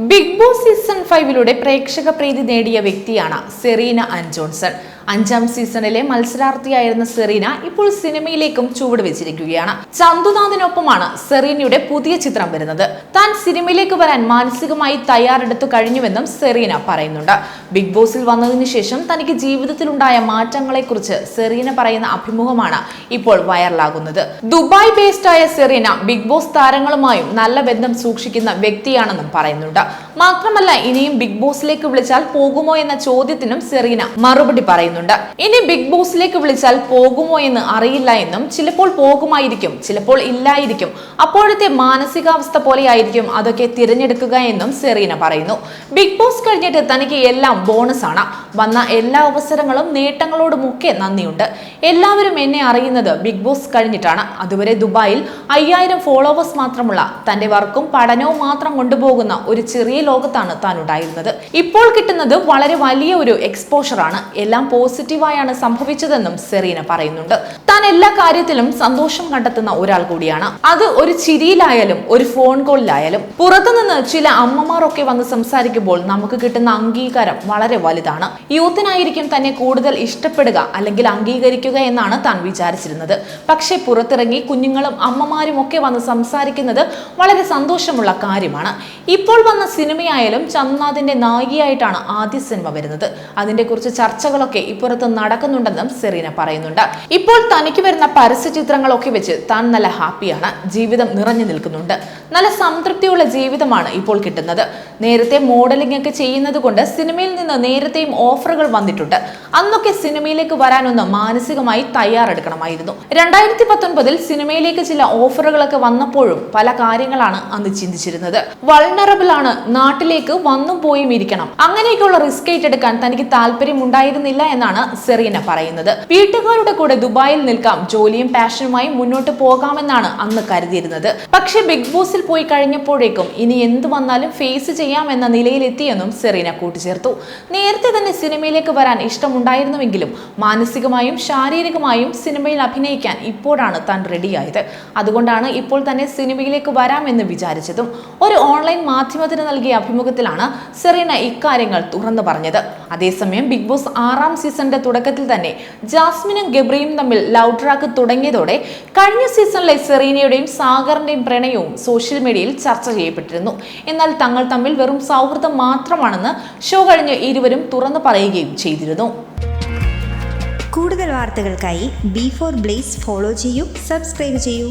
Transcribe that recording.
Big boss season ഫൈവിലൂടെ പ്രേക്ഷക പ്രീതി നേടിയ വ്യക്തിയാണ് സെറീന അൻജോൺസൺ അഞ്ചാം സീസണിലെ മത്സരാർത്ഥിയായിരുന്ന സെറീന ഇപ്പോൾ സിനിമയിലേക്കും ചുവട് വെച്ചിരിക്കുകയാണ്. ചന്തുനാഥിനൊപ്പമാണ് സെറീനയുടെ പുതിയ ചിത്രം വരുന്നത്. താൻ സിനിമയിലേക്ക് വരാൻ മാനസികമായി തയ്യാറെടുത്തു കഴിഞ്ഞുവെന്നും സെറീന പറയുന്നുണ്ട്. ബിഗ് ബോസിൽ വന്നതിന് ശേഷം തനിക്ക് ജീവിതത്തിലുണ്ടായ മാറ്റങ്ങളെക്കുറിച്ച് സെറീന പറയുന്ന അഭിമുഖമാണ് ഇപ്പോൾ വൈറലാകുന്നത്. ദുബായ് ബേസ്ഡ് ആയ സെറീന ബിഗ് ബോസ് താരങ്ങളുമായും നല്ല ബന്ധം സൂക്ഷിക്കുന്ന വ്യക്തിയാണെന്നും പറയുന്നുണ്ട്. മാത്രമല്ല ഇനിയും ബിഗ് ബോസിലേക്ക് വിളിച്ചാൽ പോകുമോ എന്ന ചോദ്യത്തിനും സെറീന മറുപടി പറയുന്നുണ്ട്. ഇനി ബിഗ് ബോസിലേക്ക് വിളിച്ചാൽ പോകുമോ എന്ന് അറിയില്ല എന്നും ചിലപ്പോൾ പോകുമായിരിക്കും ചിലപ്പോൾ ഇല്ലായിരിക്കും. അപ്പോഴത്തെ മാനസികാവസ്ഥ പോലെയായിരിക്കും അതൊക്കെ തിരഞ്ഞെടുക്കുക എന്നും സെറീന പറയുന്നു. ബിഗ് ബോസ് കഴിഞ്ഞിട്ട് തനിക്ക് എല്ലാം ബോണസ് ആണ് വന്ന എല്ലാ അവസരങ്ങളും നേട്ടങ്ങളോടുമൊക്കെ നന്ദിയുണ്ട്. എല്ലാവരും എന്നെ അറിയുന്നത് ബിഗ് ബോസ് കഴിഞ്ഞിട്ടാണ്. അതുവരെ ദുബായിൽ അയ്യായിരം ഫോളോവേഴ്സ് മാത്രമുള്ള തന്റെ വർക്കും പഠനവും മാത്രം കൊണ്ടുപോകുന്ന ഒരു ചെറിയ ലോകത്താണ് താൻ ഉണ്ടായിരുന്നത് ഇപ്പോൾ കിട്ടുന്നത് വളരെ വലിയ ഒരു എക്സ്പോഷറാണ് എല്ലാം പോസിറ്റീവായാണ് സംഭവിച്ചതെന്നും സെറീന പറയുന്നുണ്ട്. താൻ എല്ലാ കാര്യത്തിലും സന്തോഷം കണ്ടെത്തുന്ന ഒരാൾ കൂടിയാണ്. അത് ഒരു ചിരിയിലായാലും ഒരു ഫോൺ കോളിലായാലും. പുറത്തുനിന്ന് ചില അമ്മമാരൊക്കെ വന്ന് സംസാരിക്കുമ്പോൾ നമുക്ക് കിട്ടുന്ന അംഗീകാരം വളരെ വലുതാണ്. യൂത്തിനായിരിക്കും തന്നെ കൂടുതൽ ഇഷ്ടപ്പെടുക അല്ലെങ്കിൽ അംഗീകരിക്കുക എന്നാണ് താൻ വിചാരിച്ചിരുന്നത്. പക്ഷേ പുറത്തിറങ്ങി കുഞ്ഞുങ്ങളും അമ്മമാരും ഒക്കെ വന്ന് സംസാരിക്കുന്നത് വളരെ സന്തോഷമുള്ള കാര്യമാണ്. ഇപ്പോൾ വന്ന സിനിമയായാലും ചന്ദ്രനാഥിന്റെ നായികയായിട്ടാണ് ആദ്യ സിനിമ വരുന്നത്. അതിന്റെ കുറിച്ച് ചർച്ചകളൊക്കെ ഇപ്പുറത്ത് നടക്കുന്നുണ്ടെന്നും സെറീന പറയുന്നുണ്ട്. ഇപ്പോൾ തനിക്ക് വരുന്ന പരസ്യ ചിത്രങ്ങളൊക്കെ വെച്ച് താൻ നല്ല ഹാപ്പിയാണ്. ജീവിതം നിറഞ്ഞു നിൽക്കുന്നുണ്ട്. നല്ല സംതൃപ്തിയുള്ള ജീവിതമാണ് ഇപ്പോൾ കിട്ടുന്നത്. നേരത്തെ മോഡലിംഗ് ഒക്കെ ചെയ്യുന്നത് കൊണ്ട് സിനിമയിൽ നിന്ന് നേരത്തെയും ഓഫറുകൾ വന്നിട്ടുണ്ട്. അന്നൊക്കെ സിനിമയിലേക്ക് വരാനൊന്ന് മാനസികമായി തയ്യാറെടുക്കണമായിരുന്നു. രണ്ടായിരത്തി പത്തൊൻപതിൽ സിനിമയിലേക്ക് ചില ഓഫറുകളൊക്കെ വന്നപ്പോഴും പല കാര്യങ്ങളാണ് അന്ന് ചിന്തിച്ചിരുന്നത്. വൾണറബിൾ ആണ് നാട്ടിലേക്ക് വന്നും പോയും ഇരിക്കണം. അങ്ങനെയൊക്കെയുള്ള റിസ്ക് ഏറ്റെടുക്കാൻ തനിക്ക് താല്പര്യം ഉണ്ടായിരുന്നില്ല എന്നാണ് സെറീന പറയുന്നത്. വീട്ടുകാരുടെ കൂടെ ദുബായിൽ നിൽക്കാം ജോലിയും പാഷനുമായി മുന്നോട്ട് പോകാമെന്നാണ് അന്ന് കരുതിയിരുന്നത്. പക്ഷേ ബിഗ് ബോസിൽ പോയി കഴിഞ്ഞപ്പോഴേക്കും ഇനി എന്ത് വന്നാലും ഫേസ് ചെയ്യാം എന്ന നിലയിലെത്തിയെന്നും സെറീന കൂട്ടിച്ചേർത്തു. നേരത്തെ തന്നെ സിനിമയിലേക്ക് വരാൻ ഇഷ്ടമുണ്ടായിരുന്നുവെങ്കിലും മാനസികമായും ശാരീരികമായും സിനിമയിൽ അഭിനയിക്കാൻ ഇപ്പോഴാണ് താൻ റെഡിയായത് അതുകൊണ്ടാണ് ഇപ്പോൾ തന്നെ സിനിമയിലേക്ക് വരാമെന്ന് വിചാരിച്ചതും. ഒരു ഓൺലൈൻ മാധ്യമത്തിന് നൽകിയ അഭിമുഖത്തിലാണ് സെറീന ഇക്കാര്യങ്ങൾ തുറന്നു പറഞ്ഞത്. അതേസമയം ബിഗ് ബോസ് ആറാം സീസണിന്റെ തുടക്കത്തിൽ തന്നെ ജാസ്മിനും ഗബ്രിയും തമ്മിൽ ലവ് ട്രാക്ക് തുടങ്ങിയതോടെ കഴിഞ്ഞ സീസണിലെ സെറീനയുടെയും സാഗറിന്റെയും പ്രണയവും സോഷ്യൽ മീഡിയയിൽ ചർച്ച ചെയ്യപ്പെട്ടിരുന്നു. എന്നാൽ തങ്ങൾ തമ്മിൽ വെറും സൗഹൃദം മാത്രമാണെന്ന് ഷോ കഴിഞ്ഞ് ഇരുവരും തുറന്നു പറയുകയും ചെയ്തിരുന്നു. കൂടുതൽ വാർത്തകൾക്കായി ബി ഫോർ ബ്ലേസ് ഫോളോ ചെയ്യൂ സബ്സ്ക്രൈബ് ചെയ്യൂ.